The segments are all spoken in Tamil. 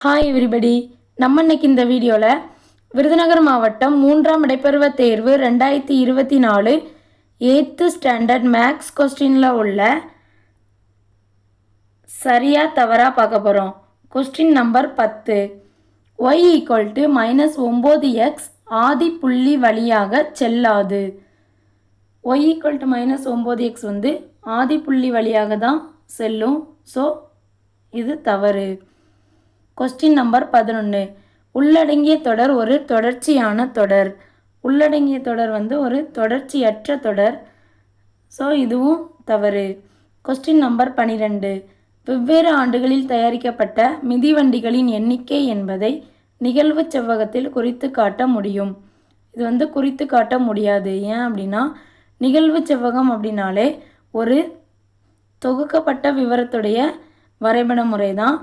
ஹாய் எவ்ரிபடி நம்ம இன்னைக்கு இந்த வீடியோவில் விருதுநகர் மாவட்டம் மூன்றாம் இடைப்பருவ தேர்வு ரெண்டாயிரத்தி இருபத்தி நாலு எயித்து ஸ்டாண்டர்ட் மேக்ஸ் கொஸ்டினில் உள்ள சரியா தவறாக பார்க்க போகிறோம் கொஸ்டின் நம்பர் பத்து. ஒய் ஈக்குவல் டு மைனஸ் ஒம்பது எக்ஸ் ஆதி புள்ளி வழியாக செல்லாது. ஒய் ஈக்குவல் டு மைனஸ் ஒம்பது எக்ஸ் வந்து ஆதி புள்ளி வழியாக தான் செல்லும். ஸோ இது தவறு. கொஸ்டின் நம்பர் பதினொன்று உள்ளடங்கிய தொடர் ஒரு தொடர்ச்சியான தொடர். உள்ளடங்கிய தொடர் வந்து ஒரு தொடர்ச்சியற்ற தொடர். ஸோ இதுவும் தவறு. கொஸ்டின் நம்பர் பன்னிரெண்டு வெவ்வேறு ஆண்டுகளில் தயாரிக்கப்பட்ட மிதிவண்டிகளின் எண்ணிக்கை என்பதை நிகழ்வு செவ்வகத்தில் குறித்து காட்ட முடியும். இது வந்து குறித்து காட்ட முடியாது. ஏன் அப்படின்னா நிகழ்வு செவ்வகம் அப்படின்னாலே ஒரு தொகுக்கப்பட்ட விவரத்துடைய வரைபட முறை தான்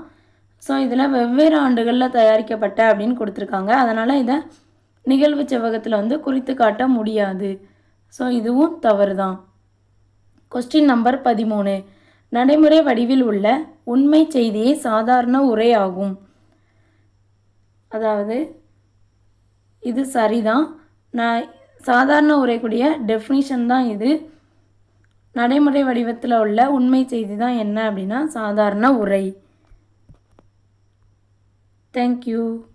ஸோ இதில் வெவ்வேறு ஆண்டுகளில் தயாரிக்கப்பட்ட அப்படின்னு கொடுத்துருக்காங்க. அதனால் இதை நிகழ்வு செவ்வகத்தில் வந்து குறித்து காட்ட முடியாது. ஸோ இதுவும் தவறு தான் கொஸ்டின் நம்பர் பதிமூணு. நடைமுறை வடிவில் உள்ள உண்மை செய்தியே சாதாரண உரை ஆகும். அதாவது இது சரிதான். நான் சாதாரண உரைக்கூடிய டெஃபினிஷன் தான் இது. நடைமுறை வடிவத்தில் உள்ள உண்மை செய்தி தான் என்ன அப்படின்னா சாதாரண உரை. Thank you.